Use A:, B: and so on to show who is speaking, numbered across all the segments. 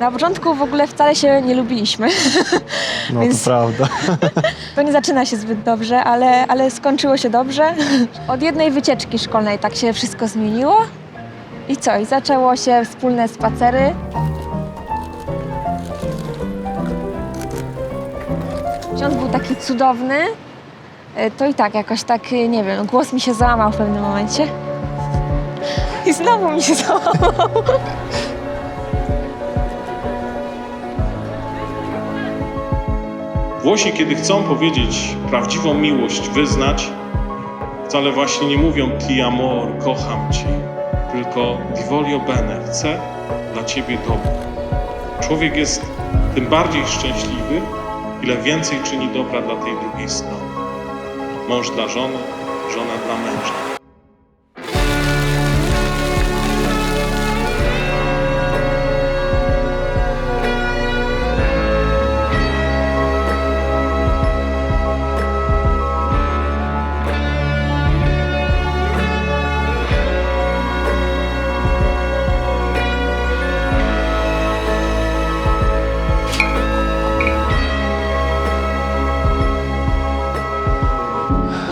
A: Na początku w ogóle wcale się nie lubiliśmy.
B: No
A: Więc
B: to prawda.
A: to nie zaczyna się zbyt dobrze, ale, ale skończyło się dobrze. Od jednej wycieczki szkolnej tak się wszystko zmieniło. I co? I zaczęło się wspólne spacery. Ksiądz był taki cudowny. E, to i tak jakoś tak, nie wiem, głos mi się załamał w pewnym momencie. I znowu mi się załamał.
C: Włosi, kiedy chcą powiedzieć prawdziwą miłość, wyznać, wcale właśnie nie mówią ti amor, kocham cię, tylko di voglio bene, chcę dla ciebie dobro. Człowiek jest tym bardziej szczęśliwy, ile więcej czyni dobra dla tej drugiej strony. Mąż dla żony, żona dla męża.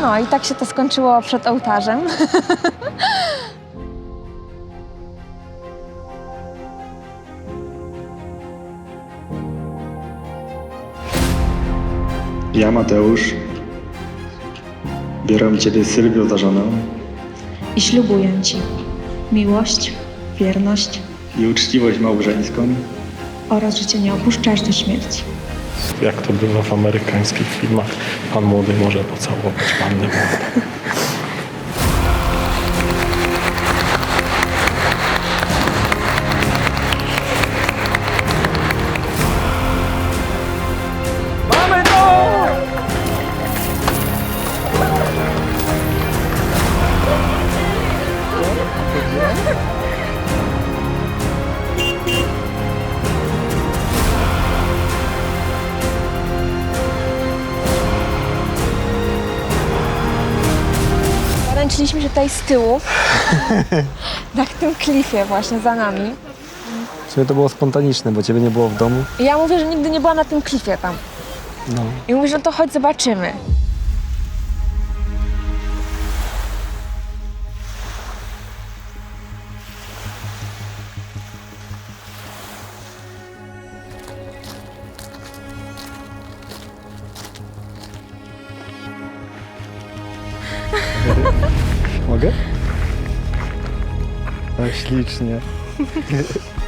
A: No i tak się to skończyło przed ołtarzem.
D: Ja, Mateusz, biorę Ciebie, Sylwio, za żonę
E: i ślubuję Ci miłość, wierność
D: i uczciwość małżeńską
E: oraz, że Cię nie opuszczasz do śmierci.
B: Jak to bywa w amerykańskich filmach, pan młody może pocałować pannę młodą.
A: Ręczyliśmy się tutaj z tyłu, na tym klifie właśnie za nami.
B: Sumie to było spontaniczne, bo ciebie nie było w domu.
A: I ja mówię, że nigdy nie była na tym klifie tam.
B: No.
A: I mówisz, no to chodź zobaczymy.
B: Mogę? Tak ślicznie.